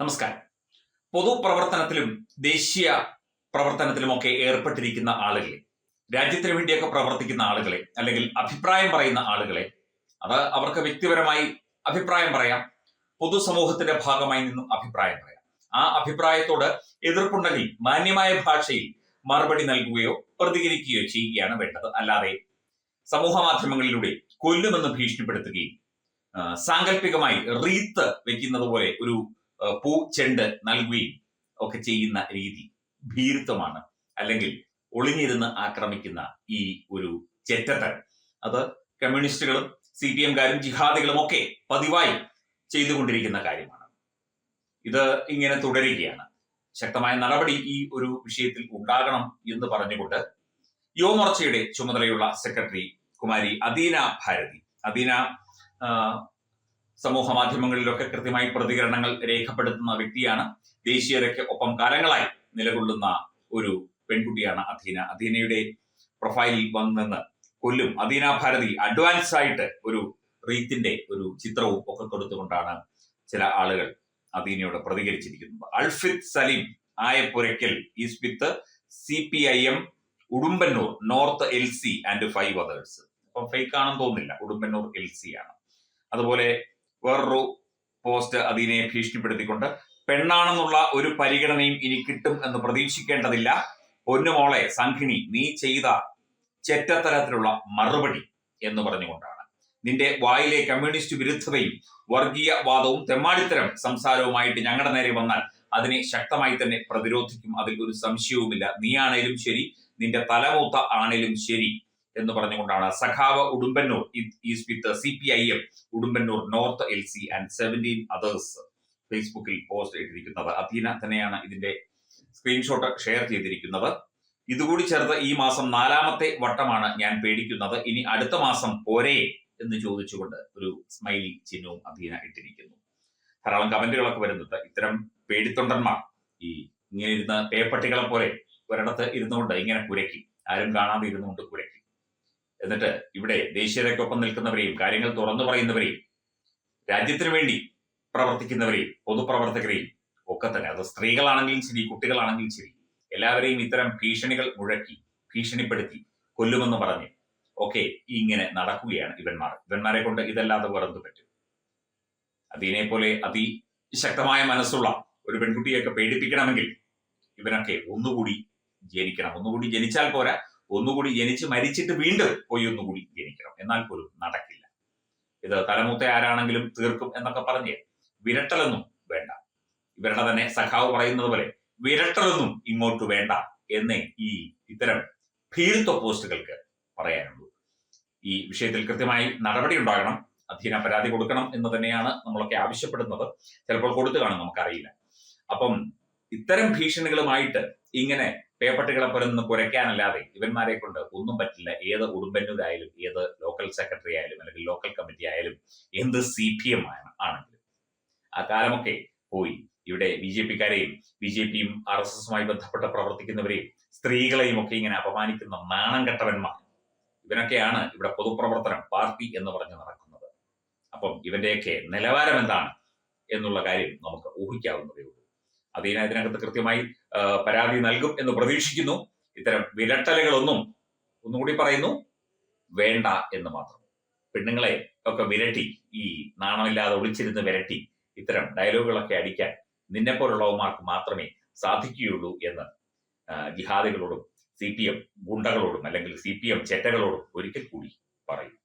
നമസ്കാരം. പൊതുപ്രവർത്തനത്തിലും ദേശീയ പ്രവർത്തനത്തിലുമൊക്കെ ഏർപ്പെട്ടിരിക്കുന്ന ആളുകളെ രാജ്യത്തിന് വേണ്ടിയൊക്കെ പ്രവർത്തിക്കുന്ന ആളുകളെ അല്ലെങ്കിൽ അഭിപ്രായം പറയുന്ന ആളുകളെ അത് അവർക്ക് വ്യക്തിപരമായി അഭിപ്രായം പറയാം പൊതുസമൂഹത്തിന്റെ ഭാഗമായി നിന്നും അഭിപ്രായം പറയാം. ആ അഭിപ്രായത്തോട് എതിർപ്പുണ്ടെങ്കിൽ മാന്യമായ ഭാഷയിൽ മറുപടി നൽകുകയോ പ്രതികരിക്കുകയോ ചെയ്യുകയാണ് വേണ്ടത്. അല്ലാതെ സമൂഹ മാധ്യമങ്ങളിലൂടെ കൊല്ലുമെന്ന് ഭീഷണിപ്പെടുത്തുകയും സാങ്കല്പികമായി റീത്ത് വെക്കുന്നത് പോലെ ഒരു ആ, പൂ ചെണ്ട് നൽകുകയും ഒക്കെ ചെയ്യുന്ന രീതി ഭീരുത്വമാണ്. അല്ലെങ്കിൽ ഒളിഞ്ഞിരുന്ന് ആക്രമിക്കുന്ന ഈ ഒരു ചെറ്റത്തൻ. അത് കമ്മ്യൂണിസ്റ്റുകളും സി പി എംകാരും ജിഹാദികളും ഒക്കെ പതിവായി ചെയ്തുകൊണ്ടിരിക്കുന്ന കാര്യമാണ്. ഇത് ഇങ്ങനെ തുടരുകയാണ്. ശക്തമായ നടപടി ഈ ഒരു വിഷയത്തിൽ ഉണ്ടാകണം എന്ന് പറഞ്ഞുകൊണ്ട് യുവമോർച്ചയുടെ ചുമതലയുള്ള സെക്രട്ടറി കുമാരി അദീന ഭാരതി. അദീന സമൂഹ മാധ്യമങ്ങളിലൊക്കെ കൃത്യമായി പ്രതികരണങ്ങൾ രേഖപ്പെടുത്തുന്ന വ്യക്തിയാണ്. ദേശീയതയ്ക്ക് ഒപ്പം കാലങ്ങളായി നിലകൊള്ളുന്ന ഒരു പെൺകുട്ടിയാണ് അധീന. അധീനയുടെ പ്രൊഫൈലിൽ വന്നെന്ന് കൊല്ലും അധീന ഭാരതി അഡ്വാൻസ് ആയിട്ട് ഒരു റീത്തിന്റെ ഒരു ചിത്രവും ഒക്കെ കൊടുത്തുകൊണ്ടാണ് ചില ആളുകൾ അധീനയോട് പ്രതികരിച്ചിരിക്കുന്നത്. Alfith Saleem Ayappurakkal is with C P I M Udumbannoor north L C and five others. അപ്പം ഫേക്ക് ആണെന്ന് തോന്നുന്നില്ല. ഉടുമ്പന്നൂർ എൽ സി ആണ്. അതുപോലെ വേറൊരു പോസ്റ്റ് അതിനെ ഭീഷണിപ്പെടുത്തിക്കൊണ്ട് പെണ്ണാണെന്നുള്ള ഒരു പരിഗണനയും ഇനി കിട്ടും എന്ന് പ്രതീക്ഷിക്കേണ്ടതില്ല. പൊന്നുമോളെ സംഘിണി നീ ചെയ്ത ചെറ്റത്തരത്തിലുള്ള മറുപടി എന്ന് പറഞ്ഞുകൊണ്ടാണ്. നിന്റെ വായിലെ കമ്മ്യൂണിസ്റ്റ് വിരുദ്ധതയും വർഗീയവാദവും തെമ്മാടിത്തരം സംസാരവുമായിട്ട് ഞങ്ങളുടെ നേരെ വന്നാൽ അതിനെ ശക്തമായി തന്നെ പ്രതിരോധിക്കും. അതിൽ ഒരു സംശയവുമില്ല. നീ നീയാണേലും ശരി നിന്റെ തലമൂത്ത ആണേലും ശരി എന്ന് പറഞ്ഞുകൊണ്ടാണ് സഖാവ് Udumbannoor is with C P I M Udumbannoor north L C and seventeen others ഫേസ്ബുക്കിൽ പോസ്റ്റ് ഇട്ടിരിക്കുന്നത്. അധീന തന്നെയാണ് ഇതിന്റെ സ്ക്രീൻഷോട്ട് ഷെയർ ചെയ്തിരിക്കുന്നത്. ഇതുകൂടി ചേർത്ത് ഈ മാസം നാലാമത്തെ വട്ടമാണ് ഞാൻ പേടിക്കുന്നത്. ഇനി അടുത്ത മാസം പോരെ എന്ന് ചോദിച്ചുകൊണ്ട് ഒരു സ്മൈലി ചിഹ്നവും അധീന ഇട്ടിരിക്കുന്നു. ധാരാളം കമന്റുകളൊക്കെ വരുന്നുണ്ട്. ഇത്തരം പേടിത്തൊണ്ടന്മാർ ഈ ഇങ്ങനെ ഇരുന്ന് പേപ്പട്ടികളെ പോലെ ഒരിടത്ത് ഇരുന്നുകൊണ്ട് ഇങ്ങനെ കുരക്കി ആരും കാണാതെ ഇരുന്നുകൊണ്ട് കുരയ്ക്കും എന്നിട്ട് ഇവിടെ ദേശീയതയ്ക്കൊപ്പം നിൽക്കുന്നവരെയും കാര്യങ്ങൾ തുറന്നു പറയുന്നവരെയും രാജ്യത്തിന് വേണ്ടി പ്രവർത്തിക്കുന്നവരെയും പൊതുപ്രവർത്തകരെയും ഒക്കെ തന്നെ. അത് സ്ത്രീകളാണെങ്കിലും ശരി കുട്ടികളാണെങ്കിലും ശരി. എല്ലാവരെയും ഇത്തരം ഭീഷണികൾ മുഴക്കി ഭീഷണിപ്പെടുത്തി കൊല്ലുമെന്ന് പറഞ്ഞ് ഒക്കെ ഇങ്ങനെ നടക്കുകയാണ് ഇവന്മാർ. ഇവന്മാരെ കൊണ്ട് ഇതല്ലാതെ വേറെന്ത് പറ്റും. അതിനെ പോലെ അതിശക്തമായ മനസ്സുള്ള ഒരു പെൺകുട്ടിയൊക്കെ പേടിപ്പിക്കണമെങ്കിൽ ഇവനൊക്കെ ഒന്നുകൂടി ജനിക്കണം. ഒന്നുകൂടി ജനിച്ചാൽ പോരാ. ഒന്നുകൂടി ജനിച്ച് മരിച്ചിട്ട് വീണ്ടും പോയി ഒന്നുകൂടി ജനിക്കണം. എന്നാൽ പോലും നടക്കില്ല. ഇത് തലമൂത്ത ആരാണെങ്കിലും തീർക്കും എന്നൊക്കെ പറഞ്ഞ് വിരട്ടലൊന്നും വേണ്ട. ഇവരുടെ തന്നെ സഖാവ് പറയുന്നത് പോലെ വിരട്ടലൊന്നും ഇങ്ങോട്ട് വേണ്ട എന്നേ ഈ ഇത്തരം ഭീരുത്വ പോസ്റ്റുകൾക്ക് പറയാനുള്ളൂ. ഈ വിഷയത്തിൽ കൃത്യമായി നടപടി ഉണ്ടാകണം. അധീന പരാതി കൊടുക്കണം എന്ന് തന്നെയാണ് നമ്മളൊക്കെ ആവശ്യപ്പെടുന്നത്. ചിലപ്പോൾ കൊടുത്തു കാണും നമുക്കറിയില്ല. അപ്പം ഇത്തരം ഭീഷണികളുമായിട്ട് ഇങ്ങനെ പേപ്പട്ടികളെ പോലെ നിന്ന് കുരയ്ക്കാനല്ലാതെ ഇവന്മാരെ കൊണ്ട് ഒന്നും പറ്റില്ല. ഏത് ഉടുമ്പന്നൂരായാലും ഏത് ലോക്കൽ സെക്രട്ടറി ആയാലും അല്ലെങ്കിൽ ലോക്കൽ കമ്മിറ്റി ആയാലും എന്ത് സി പി എം ആണെങ്കിലും. ആ കാലമൊക്കെ പോയി. ഇവിടെ ബി ജെ പിക്കാരെയും ബി ജെ പിയും ആർ എസ് എസുമായി ബന്ധപ്പെട്ട് പ്രവർത്തിക്കുന്നവരെയും സ്ത്രീകളെയും ഒക്കെ ഇങ്ങനെ അപമാനിക്കുന്ന നാണം കെട്ടവന്മാർ. ഇവനൊക്കെയാണ് ഇവിടെ പൊതുപ്രവർത്തനം പാർട്ടി എന്ന് പറഞ്ഞ് നടക്കുന്നത്. അപ്പം ഇവന്റെയൊക്കെ നിലവാരം എന്താണ് എന്നുള്ള കാര്യം നമുക്ക് ഊഹിക്കാവുന്നതേ അതിന് ഇതിനകത്ത് കൃത്യമായി പരാതി നൽകും എന്ന് പ്രതീക്ഷിക്കുന്നു. ഇത്തരം വിരട്ടലുകളൊന്നും ഒന്നുകൂടി പറയുന്നു. വേണ്ട എന്ന് മാത്രം. പെണ്ണുങ്ങളെ ഒക്കെ വിരട്ടി ഈ നാണമില്ലാതെ ഒളിച്ചിരുന്ന് വിരട്ടി ഇത്തരം ഡയലോഗുകളൊക്കെ അടിക്കാൻ നിന്നെ പോലുള്ളവന്മാർക്ക് മാത്രമേ സാധിക്കുകയുള്ളൂ എന്ന് ജിഹാദികളോടും സി പി എം ഗുണ്ടകളോടും അല്ലെങ്കിൽ സി പി എം ചെറ്റകളോടും ഒരിക്കൽ കൂടി പറയും.